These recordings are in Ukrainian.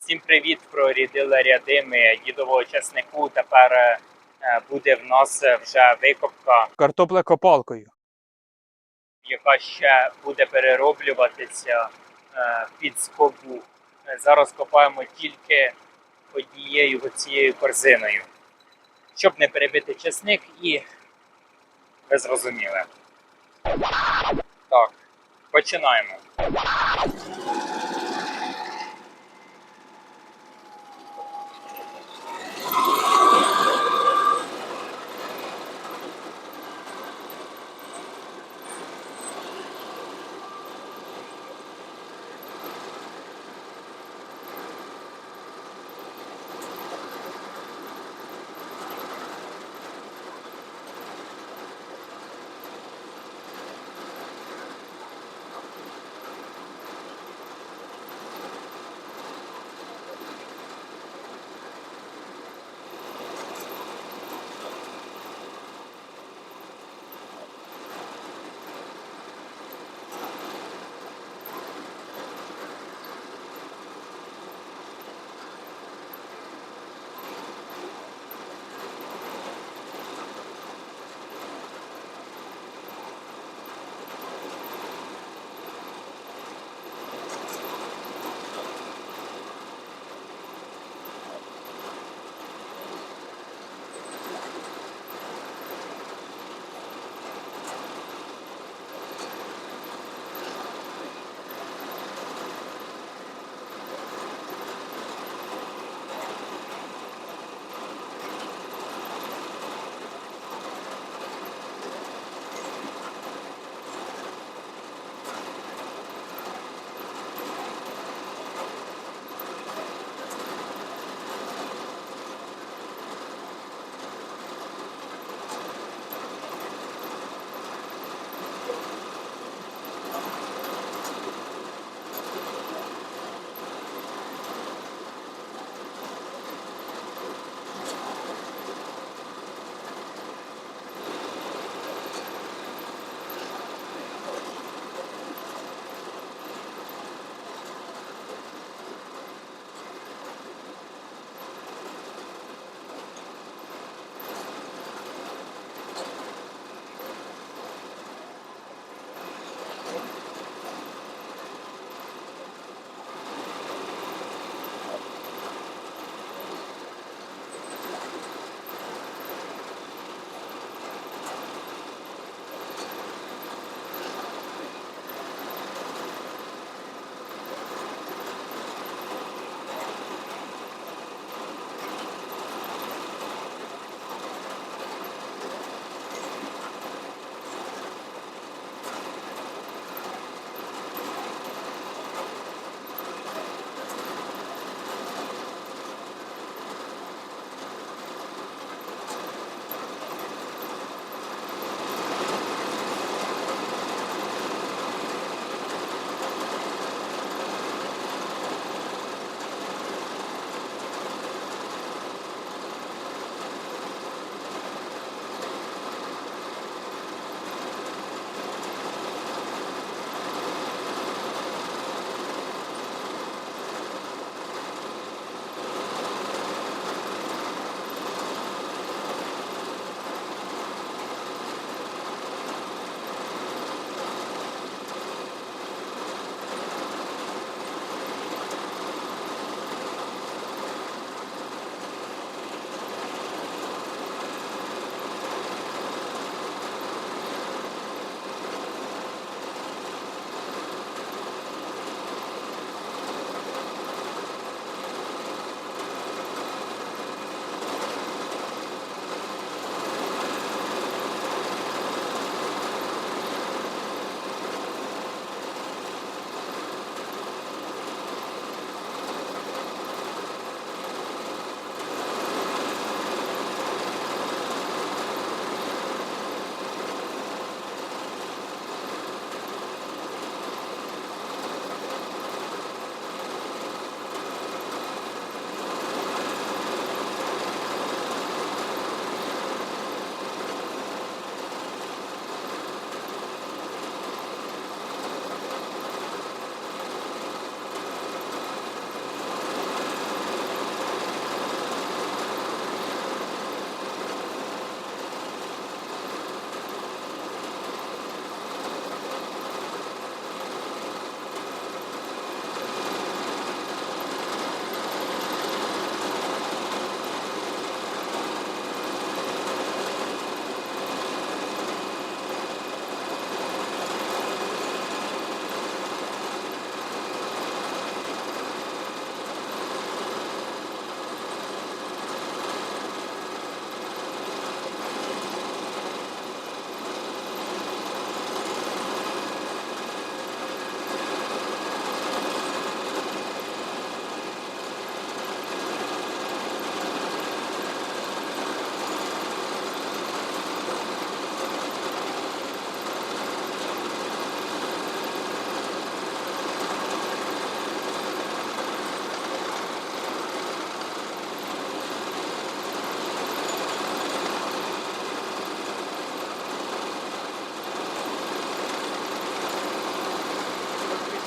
Всім привіт! Прорідили рядими дідового часнику. Тепер е, буде в нас вже викопка, Картопля копалкою. яка ще буде перероблюватися е, під скобу. Е, Зараз копаємо тільки однією цією корзиною, щоб не перебити часник і ви зрозуміли. Так, починаємо.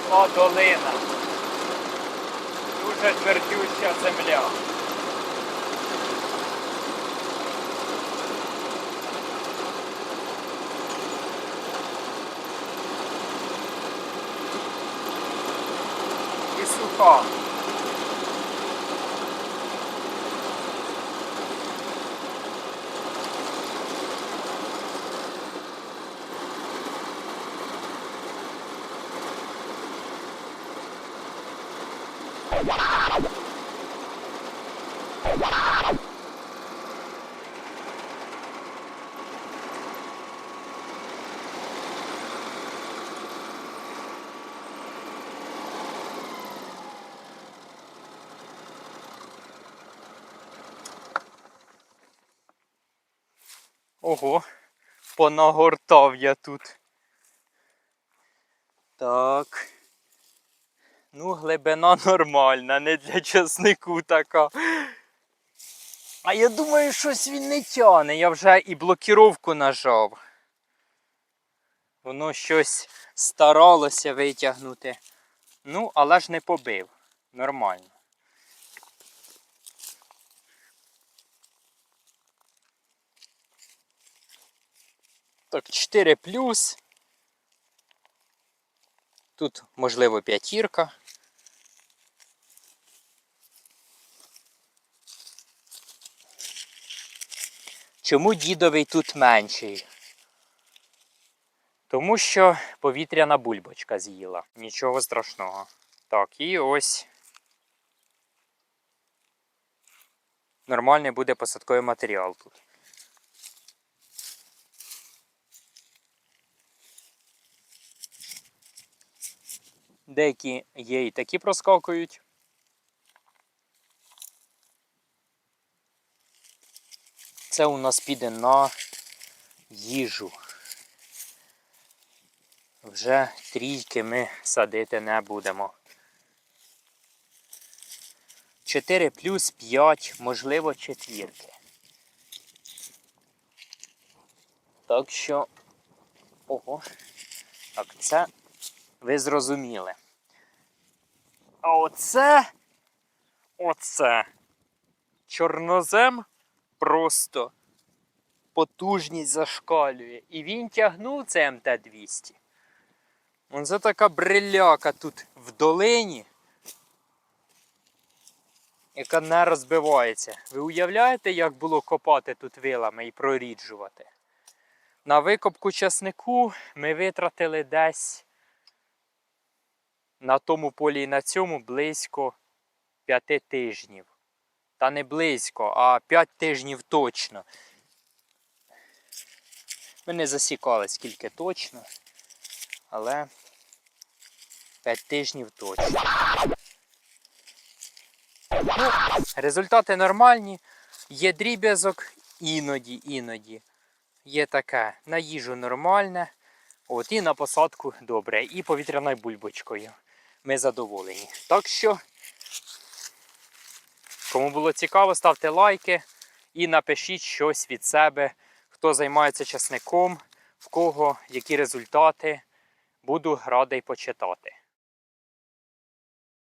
Пішла долина. Дуже твердюща земля. І суха. Ого, понагортав я тут. Так. Ну, глибина нормальна, не для часнику така. А я думаю, щось він не тяне. Я вже і блокіровку нажав. Воно щось старалося витягнути. Ну, але ж не побив. Нормально. Так, 4 плюс. Тут, можливо, п'ятірка. Чому дідовий тут менший? Тому що повітряна бульбочка з'їла. Нічого страшного. Так, і ось. Нормальний буде посадковий матеріал тут. Деякі є і такі проскакують. Це у нас піде на їжу. Вже трійки ми садити не будемо. 4 плюс 5, можливо, четвірки. Так що. Ого. Так, це ви зрозуміли. А оце. Оце. Чорнозем просто потужність зашкалює. І він тягнув це МТ-200. Оце така бриляка тут в долині, яка не розбивається. Ви уявляєте, як було копати тут вилами і проріджувати? На викопку часнику ми витратили десь на тому полі і на цьому близько п'яти тижнів. Та не близько, а 5 тижнів точно. Ми не засікали скільки точно, але 5 тижнів точно. Ну, результати нормальні. Є дріб'язок іноді, іноді. Є таке на їжу нормальне. От, і на посадку добре. І повітряною бульбочкою. Ми задоволені. Так що. Кому було цікаво, ставте лайки і напишіть щось від себе, хто займається часником, в кого які результати. Буду радий почитати.